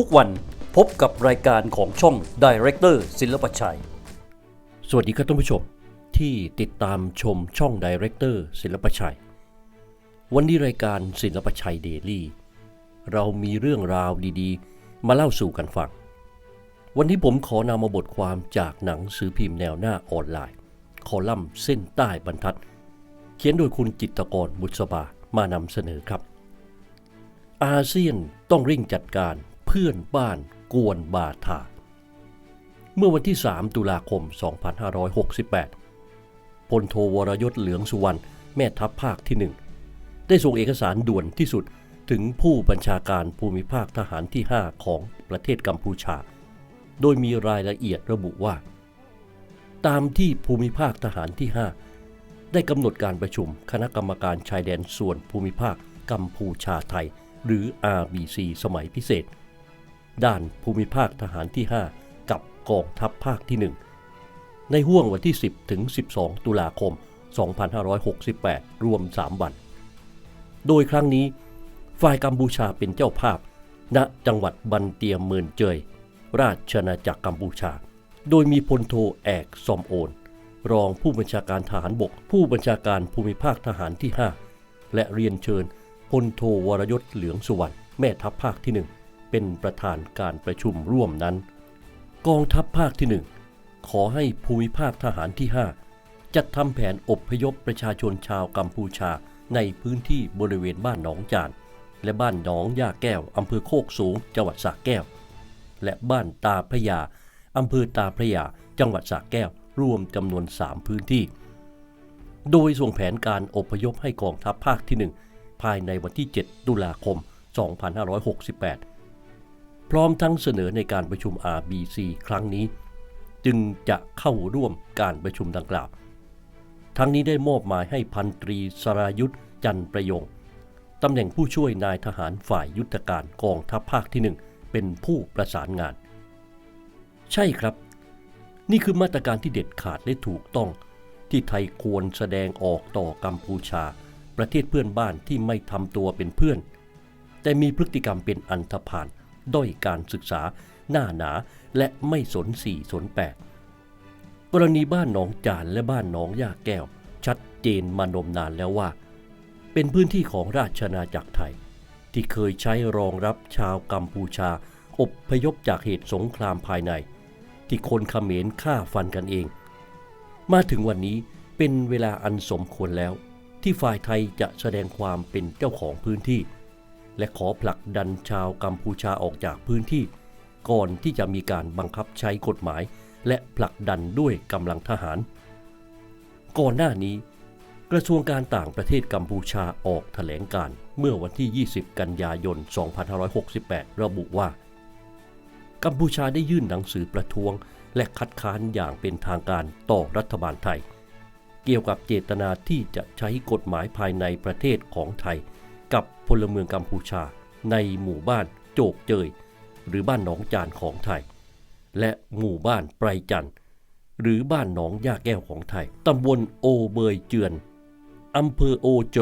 ทุกวันพบกับรายการของช่อง Director ศิลปชัย สวัสดีครับท่านผู้ชมที่ติดตามชมช่อง Director ศิลปชัย วันนี้รายการศิลปชัยเดลี่เรามีเรื่องราวดีๆ มาเล่าสู่กันฟัง วันนี้ผมขอนำมาบทความจากหนังสือพิมพ์แนวหน้าออนไลน์ คอลัมน์เส้นใต้บรรทัด เขียนโดยคุณจิตรกรบุษบามานำเสนอครับ อาเซียนต้องเร่งจัดการ เพื่อนบ้านกวนบาทา เมื่อวันที่ 3 ตุลาคม 2568 พลโทวรยศเหลืองสุวรรณแม่ทัพภาคที่หนึ่งได้ส่งเอกสารด่วนที่สุดถึงผู้บัญชาการภูมิภาคทหารที่ 5 ของประเทศกัมพูชา โดยมีรายละเอียดระบุว่า ตามที่ภูมิภาคทหารที่ 5 ได้กำหนดการประชุมคณะกรรมการชายแดนส่วนภูมิภาคกัมพูชาไทย หรือ RBC สมัยพิเศษ ด้านภูมิภาคทหารที่ 5 กับกองทัพภาคที่ 1 ในห่วงวันที่ 10 ถึง 12 ตุลาคม 2568 รวม 3 วัน โดยครั้งนี้ ฝ่ายกัมพูชาเป็นเจ้าภาพ ณจังหวัดบันเตียมเมินเจย ราชอาณาจักรกัมพูชา โดยมีพลโทแอกซอมโอน รองผู้บัญชาการทหารบก ผู้บัญชาการภูมิภาคทหารที่ 5 และเรียนเชิญพลโทวรยศเหลืองสุวรรณแม่ทัพภาคที่1 เป็นประธานการประชุมร่วมนั้น กองทัพภาคที่1ขอให้ภูมิภาคทหารที่ 5 จัดทำแผนอบพยพประชาชนชาวกัมพูชาในพื้นที่บริเวณบ้านหนองจาน และบ้านหนองย่าแก้วอำเภอโคกสูง จังหวัดสระแก้ว และบ้านตาพระยาอำเภอตาพระยา จังหวัดสระแก้ว รวมจำนวน 3 พื้นที่ โดยส่งแผนการอบพยพให้กองทัพภาคที่ 1 ภายในวันที่ 7 ตุลาคม 2568 พร้อมทั้งเสนอในการประชุม RBC ครั้งนี้ จึงจะเข้าร่วมการประชุมดังกล่าว ทั้งนี้ได้มอบหมายให้พันตรีสรายุทธจันประยงตำแหน่งผู้ช่วยนายทหารฝ่ายยุทธการกองทัพภาคที่หนึ่งเป็นผู้ประสานงาน ใช่ครับ นี่คือมาตรการที่เด็ดขาดและถูกต้อง ที่ไทยควรแสดงออกต่อกัมพูชา ประเทศเพื่อนบ้านที่ไม่ทำตัวเป็นเพื่อน แต่มีพฤติกรรมเป็นอันธพาล ด้อยการศึกษา หน้าหนาและไม่สนสี่สนแปดกรณีบ้านหนองจานและบ้านหนองย่าแก้ว ชัดเจนมานมนานแล้วว่า เป็นพื้นที่ของราชอาจักรไทย ที่เคยใช้รองรับชาวกัมพูชา อบพยพจากเหตุสงครามภายใน ที่คนเขมรฆ่าฟันกันเอง มาถึงวันนี้เป็นเวลาอันสมควรแล้ว ที่ฝ่ายไทยจะแสดงความเป็นเจ้าของพื้นที่ และขอผลักดันชาวกัมพูชาออกจากพื้นที่ ก่อนที่จะมีการบังคับใช้กฎหมาย และผลักดันด้วยกำลังทหาร ก่อนหน้านี้ กระทรวงการต่างประเทศกัมพูชาออกแถลงการเมื่อวันที่ 20 กันยายน 2568 ระบุว่า กัมพูชาได้ยื่นหนังสือประท้วง และคัดค้านอย่างเป็นทางการต่อรัฐบาลไทย เกี่ยวกับเจตนาที่จะใช้กฎหมายภายในประเทศของไทย กับพลเมืองกัมพูชาในหมู่บ้านโจกเจย หรือบ้านหนองจานของไทย และหมู่บ้านไพรจันทร์หรือบ้านหนองยาแก้วของไทย ตำบลโอเบยเจือน อำเภอโอโจ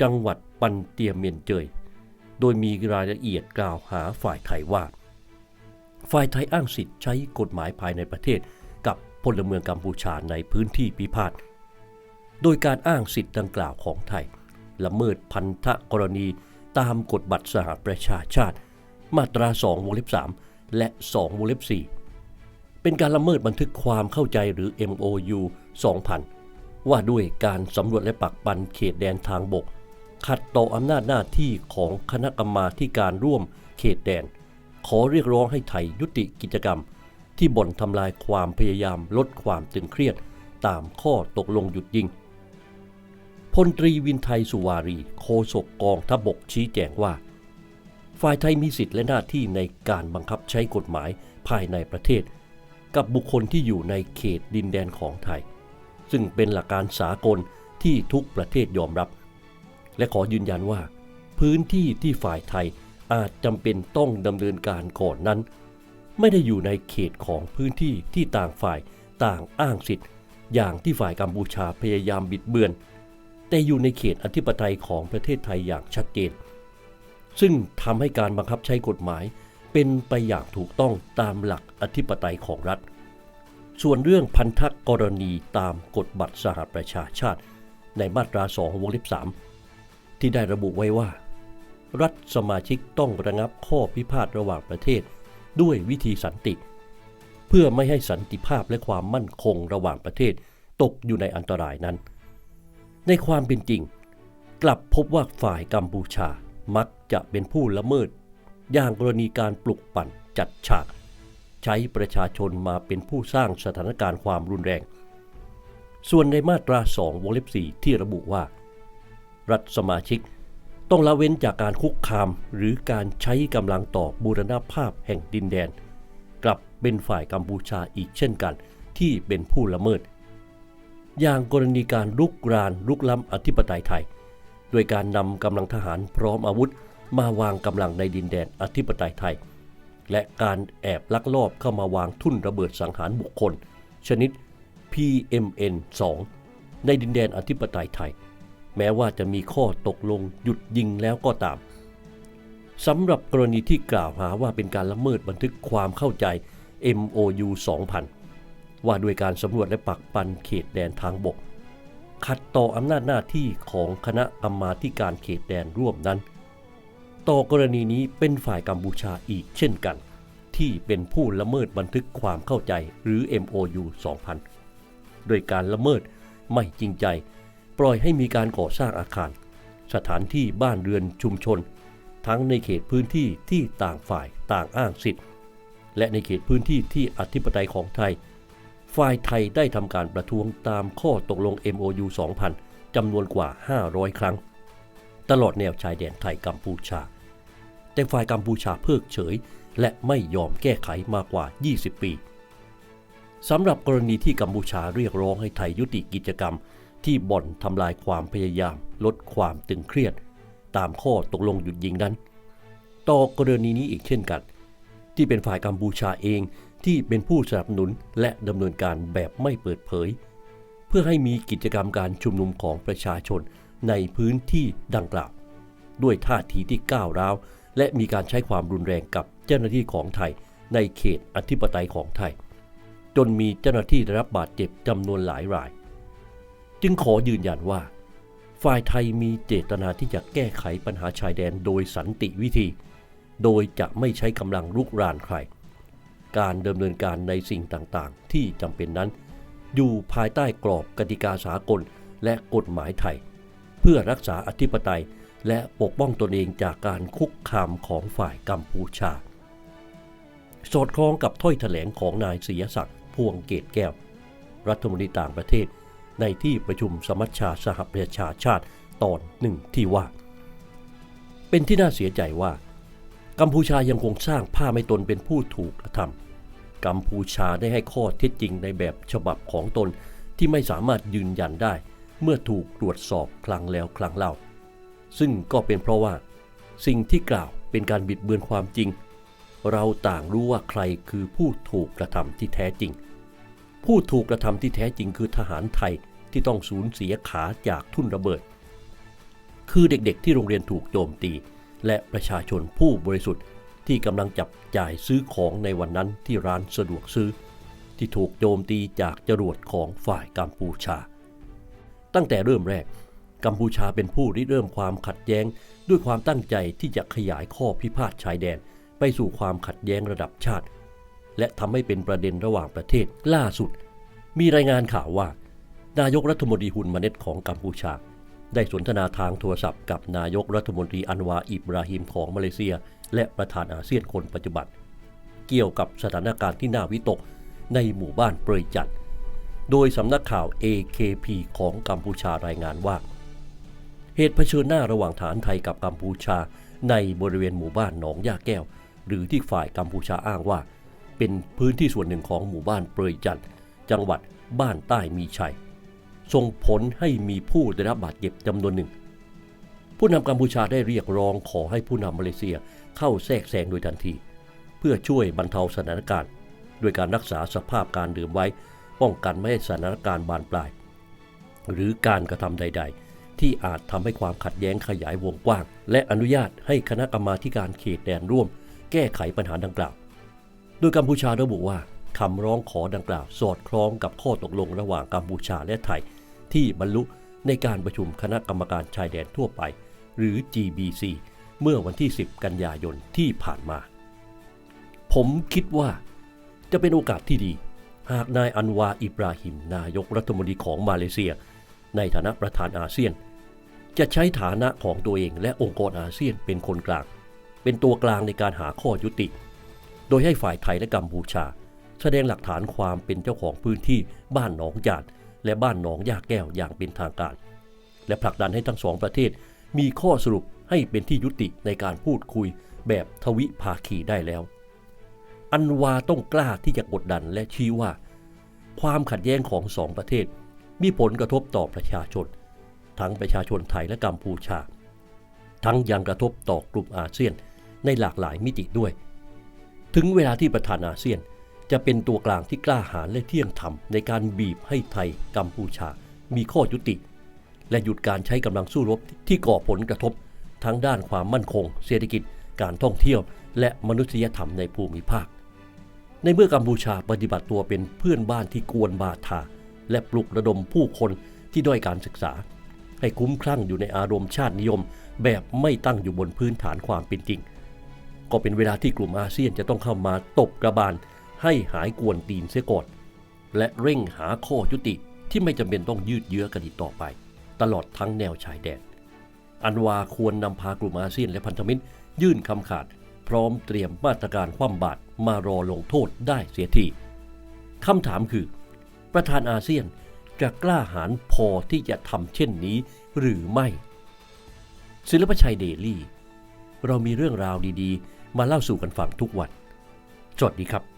จังหวัดปันเตียเมียนเจย โดยมีรายละเอียดกล่าวหาฝ่ายไทยว่า ฝ่ายไทยอ้างสิทธิ์ใช้กฎหมายภายในประเทศ กับพลเมืองกัมพูชาในพื้นที่พิพาท โดยการอ้างสิทธิ์ดังกล่าวของไทย ละเมิดพันธกรณีตามกฎบัตรสหประชาชาติ มาตรา 2 วงเล็บ 3 และ 2 วงเล็บ 4 เป็นการละเมิดบันทึกความเข้าใจหรือ MOU 2000 ว่าด้วยการสำรวจและปักปันเขตแดนทางบก ขัดต่ออำนาจหน้าที่ของคณะกรรมาธิการร่วมเขตแดน ขอเรียกร้องให้ไทยยุติกิจกรรม ที่บ่นทำลายความพยายามลดความตึงเครียด ตามข้อตกลงหยุดยิง พลตรีวินไทยสุวารีโฆษกกองทบกชี้แจงว่า ฝ่ายไทยมีสิทธิและหน้าที่ในการบังคับใช้กฎหมายภายในประเทศ กับบุคคลที่อยู่ในเขตดินแดนของไทย ซึ่งเป็นหลักการสากลที่ทุกประเทศยอมรับ และขอยืนยันว่า พื้นที่ที่ฝ่ายไทยอาจจำเป็นต้องดำเนินการก่อนนั้น ไม่ได้อยู่ในเขตของพื้นที่ที่ต่างฝ่ายต่างอ้างสิทธิ์ อย่างที่ฝ่ายกัมพูชาพยายามบิดเบือน แต่อยู่ในเขตอธิปไตยของประเทศไทยอย่างชัดเจน ซึ่งทำให้การบังคับใช้กฎหมาย เป็นไปอย่างถูกต้องตามหลักอธิปไตยของรัฐ ส่วนเรื่องพันธกรณีตามกฎบัตรสหประชาชาติ ในมาตรา2วงเล็บ3ที่ได้ระบุไว้ว่า รัฐสมาชิกต้องระงับข้อพิพาทระหว่างประเทศ ด้วยวิธีสันติ เพื่อไม่ให้สันติภาพและความมั่นคงระหว่างประเทศตกอยู่ในอันตรายนั้น ในความเป็นจริง กลับพบว่าฝ่ายกัมพูชามักจะเป็นผู้ละเมิด อย่างกรณีการปลุกปั่นจัดฉาก ใช้ประชาชนมาเป็นผู้สร้างสถานการณ์ความรุนแรง ส่วนในมาตรา 2 วงเล็บ 4 ที่ระบุว่า รัฐสมาชิกต้องละเว้นจากการคุกคามหรือการใช้กำลังต่อบูรณภาพแห่งดินแดน กลับเป็นฝ่ายกัมพูชาอีกเช่นกันที่เป็นผู้ละเมิด อย่างกรณีการลุกรานลุกล้ำอธิปไตยไทย โดยการนำกำลังทหารพร้อมอาวุธ มาวางกำลังในดินแดนอธิปไตยไทย และการแอบลักลอบเข้ามาวางทุ่นระเบิดสังหารบุคคล ชนิด PMN 2 ในดินแดนอธิปไตยไทย แม้ว่าจะมีข้อตกลงหยุดยิงแล้วก็ตามสำหรับกรณีที่กล่าวหาว่าเป็นการละเมิดบันทึกความเข้าใจ MOU 2000 ว่าด้วยการสำรวจและปักปันเขตแดนทางบก ขัดต่ออำนาจหน้าที่ของคณะกรรมาธิการเขตแดนร่วมนั้น ต่อกรณีนี้เป็นฝ่ายกัมพูชาอีกเช่นกัน ที่เป็นผู้ละเมิดบันทึกความเข้าใจหรือ MOU 2000 โดยการละเมิดไม่จริงใจ ปล่อยให้มีการก่อสร้างอาคาร สถานที่บ้านเรือนชุมชน ทั้งในเขตพื้นที่ที่ต่างฝ่ายต่างอ้างสิทธิ์ และในเขตพื้นที่ที่อธิปไตยของไทย ฝ่ายไทยได้ทำการประท้วงตามข้อตกลง MOU 2000 จำนวนกว่า 500 ครั้ง ตลอดแนวชายแดนไทยกัมพูชา แต่ฝ่ายกัมพูชาเพิกเฉย และไม่ยอมแก้ไขมากกว่า 20 ปีสำหรับกรณีที่กัมพูชาเรียกร้องให้ไทยยุติกิจกรรม ที่บ่อนทำลายความพยายาม ลดความตึงเครียด ตามข้อตกลงหยุดยิงนั้น ต่อกรณีนี้อีกเช่นกัน ที่เป็นฝ่ายกัมพูชาเอง ที่เป็นผู้สนับสนุนและดำเนินการแบบไม่เปิดเผย เพื่อให้มีกิจกรรมการชุมนุมของประชาชนในพื้นที่ดังกล่าว ด้วยท่าทีที่ก้าวร้าว และมีการใช้ความรุนแรงกับเจ้าหน้าที่ของไทย ในเขตอธิปไตยของไทย จนมีเจ้าหน้าที่ได้รับบาดเจ็บจำนวนหลายราย จึงขอยืนยันว่า ฝ่ายไทยมีเจตนาที่จะแก้ไขปัญหาชายแดนโดยสันติวิธี โดยจะไม่ใช้กำลังลุกรานใคร การดำเนินการในสิ่งต่างๆ ที่จำเป็นนั้น อยู่ภายใต้กรอบกติกาสากลและกฎหมายไทย เพื่อรักษาอธิปไตยและปกป้องตนเองจากการคุกคามของฝ่ายกัมพูชา สอดคล้องกับถ้อยแถลงของนายศรียศักดิ์พวงเกตแก้ว รัฐมนตรีต่างประเทศ ในที่ประชุมสมัชชาสหประชาชาติตอนหนึ่งที่ว่า เป็นที่น่าเสียใจว่า กัมพูชายังคงสร้างภาพให้ตนเป็นผู้ถูกกระทำกัมพูชาได้ให้ข้อเท็จจริงในแบบฉบับของตนที่ไม่สามารถยืนยันได้ เมื่อถูกตรวจสอบครั้งแล้วครั้งเล่า ซึ่งก็เป็นเพราะว่า สิ่งที่กล่าวเป็นการบิดเบือนความจริง เราต่างรู้ว่าใครคือผู้ถูกกระทำที่แท้จริง ผู้ถูกกระทำที่แท้จริงคือทหารไทยที่ต้องสูญเสียขาจากทุ่นระเบิด คือเด็กๆที่โรงเรียนถูกโจมตี และประชาชนผู้บริสุทธิ์ที่กำลังจับจ่ายซื้อของในวันนั้นที่ร้านสะดวกซื้อ ที่ถูกโจมตีจากจรวดของฝ่ายกัมพูชา ตั้งแต่เริ่มแรก กัมพูชาเป็นผู้ริเริ่มความขัดแย้งด้วยความตั้งใจที่จะขยายข้อพิพาทชายแดน ไปสู่ความขัดแย้งระดับชาติ และทำให้เป็นประเด็นระหว่างประเทศล่าสุด มีรายงานข่าวว่า นายกรัฐมนตรีฮุนมาเน็ตของกัมพูชา ได้สนทนาทางโทรศัพท์กับนายกรัฐมนตรีอันวาอิบราฮิมของมาเลเซีย และประธานอาเซียนคนปัจจุบัน เกี่ยวกับสถานการณ์ที่น่าวิตกในหมู่บ้านเปรยจัด โดยสำนักข่าว AKP ของกัมพูชารายงานว่า เหตุเผชิญหน้าระหว่างฐานไทยกับกัมพูชาในบริเวณหมู่บ้านหนองยาแก้ว หรือที่ฝ่ายกัมพูชาอ้างว่า เป็นพื้นที่ส่วนหนึ่งของหมู่บ้านเปรยจันจังหวัดบ้านใต้มีชัย ส่งผลให้มีผู้ได้รับบาดเจ็บจำนวนหนึ่ง ผู้นำกัมพูชาได้เรียกร้องขอให้ผู้นำมาเลเซียเข้าแทรกแซงโดยทันที เพื่อช่วยบรรเทาสถานการณ์ด้วยการรักษาสภาพการดื่มไว้ ป้องกันไม่ให้สถานการณ์บานปลาย หรือการกระทำใด ๆ ที่อาจทำให้ความขัดแย้งขยายวงกว้าง และอนุญาตให้คณะกรรมาธิการเขตแดนร่วม แก้ไขปัญหาดังกล่าว โดยกัมพูชาระบุว่าคำร้องขอดังกล่าว สอดคล้องกับข้อตกลงระหว่างกัมพูชาและไทย ที่บรรลุในการประชุมคณะกรรมการชายแดนทั่วไป หรือ GBC เมื่อวันที่ 10 กันยายนที่ผ่านมา ผมคิดว่าจะเป็นโอกาสที่ดี หากนายอันวาอิบราฮิมนายกรัฐมนตรีของมาเลเซีย ในฐานะประธานอาเซียน จะใช้ฐานะของตัวเองและองค์กรอาเซียนเป็นคนกลาง เป็นตัวกลางในการหาข้อยุติ โดยให้ฝ่ายไทยและกัมพูชา แสดงหลักฐานความเป็นเจ้าของพื้นที่บ้านหนองจาด และบ้านหนองยาแก้วอย่างเป็นทางการ และผลักดันให้ทั้งสองประเทศมีข้อสรุปให้เป็นที่ยุติในการพูดคุยแบบทวิภาคีได้แล้ว อันวาต้องกล้าที่จะกดดันและชี้ว่า ความขัดแย้งของสองประเทศ มีผลกระทบต่อประชาชน ทั้งประชาชนไทยและกัมพูชา ทั้งยังกระทบต่อกลุ่มอาเซียนในหลากหลายมิติด้วย ถึงเวลาที่ประธานอาเซียน จะเป็นตัวกลางที่กล้าหาญและเที่ยงธรรมในการบีบให้ไทยกัมพูชา มีข้อยุติ และหยุดการใช้กำลังสู้รบที่ก่อผลกระทบ ทั้งด้านความมั่นคง เศรษฐกิจ การท่องเที่ยว และมนุษยธรรมในภูมิภาค ในเมื่อกัมพูชาปฏิบัติตัวเป็นเพื่อนบ้านที่กวนบาทา และปลุกระดมผู้คนที่ด้อยการศึกษา ให้คุ้มคลั่งอยู่ในอารมณ์ชาตินิยม แบบไม่ตั้งอยู่บนพื้นฐานความเป็นจริง ก็เป็นเวลาที่กลุ่มอาเซียนจะต้องเข้ามาตบกระบาล ให้หายกวนตีนเสียก่อน และเร่งหาข้อยุติที่ไม่จำเป็นต้องยืดเยื้อกันอีกต่อไป ตลอดทั้งแนวชายแดน อันวาควรนำพากลุ่มอาเซียนและพันธมิตร ยื่นคำขาด พร้อมเตรียมมาตรการคว่ำบาตรมารอลงโทษได้เสียทีคำถามคือ ประธานอาเซียนจะกล้าหาญพอที่จะทำเช่นนี้หรือไม่ ศิลปชัยเดลี่ เรามีเรื่องราวดีๆ มาเล่าสู่กันฟังทุกวันสวัสดีครับ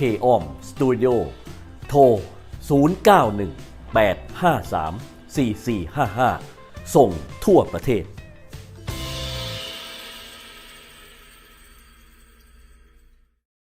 k o m Studio โทร 091 853 4455 ส่งทั่วประเทศ